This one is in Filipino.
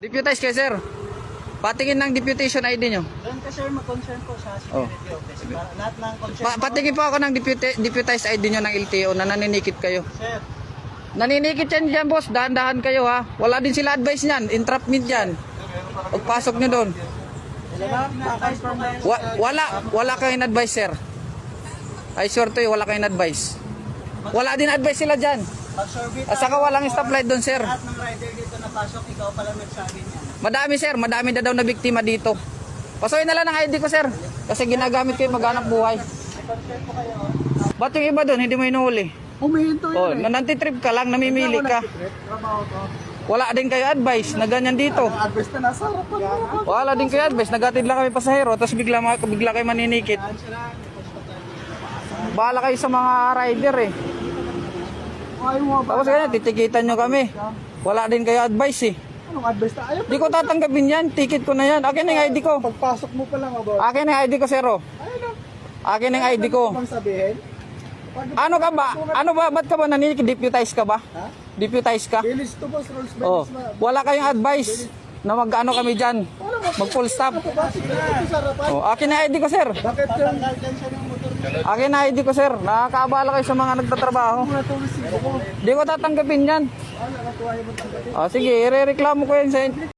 Deputize kayo, sir. Patingin ng deputation ID nyo. Doon ka sir, mag-concern po sa security office. Pa- lahat ng concern Pa patingin po ako ng deputi deputized ID nyo ng LTO na naninikit kayo. Sir, Naninikit yan dyan, boss. Dahan-dahan kayo, ha. Wala din sila advice niyan. Entrapment yan. Pagpasok nyo doon. Wa wala, wala kayong advice, sir. I swear to you, wala kayong advice. Wala din advice sila dyan. Pag-survey At saka walang stoplight doon, sir. lahat ng rider dito na pasok, ikaw pala nagsabi niyan. Madami, sir. Madami na daw na biktima dito. Pasukin na lang ng ID ko, sir. Kasi ginagamit ko yung maghanap buhay. Ba't yung iba doon, hindi mo inuhuli? Humihinto Oh, nanantitrip ka lang, namimili ka. Wala din kayo advice na ganyan dito. Advice na nasa harapan. Wala din kayo advice, nagatid lang kami pasahero, tapos bigla, bigla kayo maninikit. Bahala kayo sa mga rider eh. Tapos ganyan, titikitan nyo kami. Wala din kayo advice eh. Anong advice na? Ayaw Di ko tatanggapin yan, ticket ko na yan. Akin na yung ID ko. Pagpasok mo pa lang about. Akin na yung ID ko, sero. Ayun Akin na yung ID ko. Bang sabihin? Ano ka ba? Ano ba? Ba't ka ba naninikit? Deputize ka ba? Ha? Deputize ka? Bilis to boss, rules Oh, wala kayong advice na mag-ano kami dyan. Mag full stop. Harapan? Oh, akin na ID ko, sir. Bakit yung... Tatanggal siya ng motor niya. Akin na ID ko, sir. Nakakaabala kayo sa mga nagtatrabaho. Resibo ko. Tatanggapin yan. O sige, irereklamo ko yan sa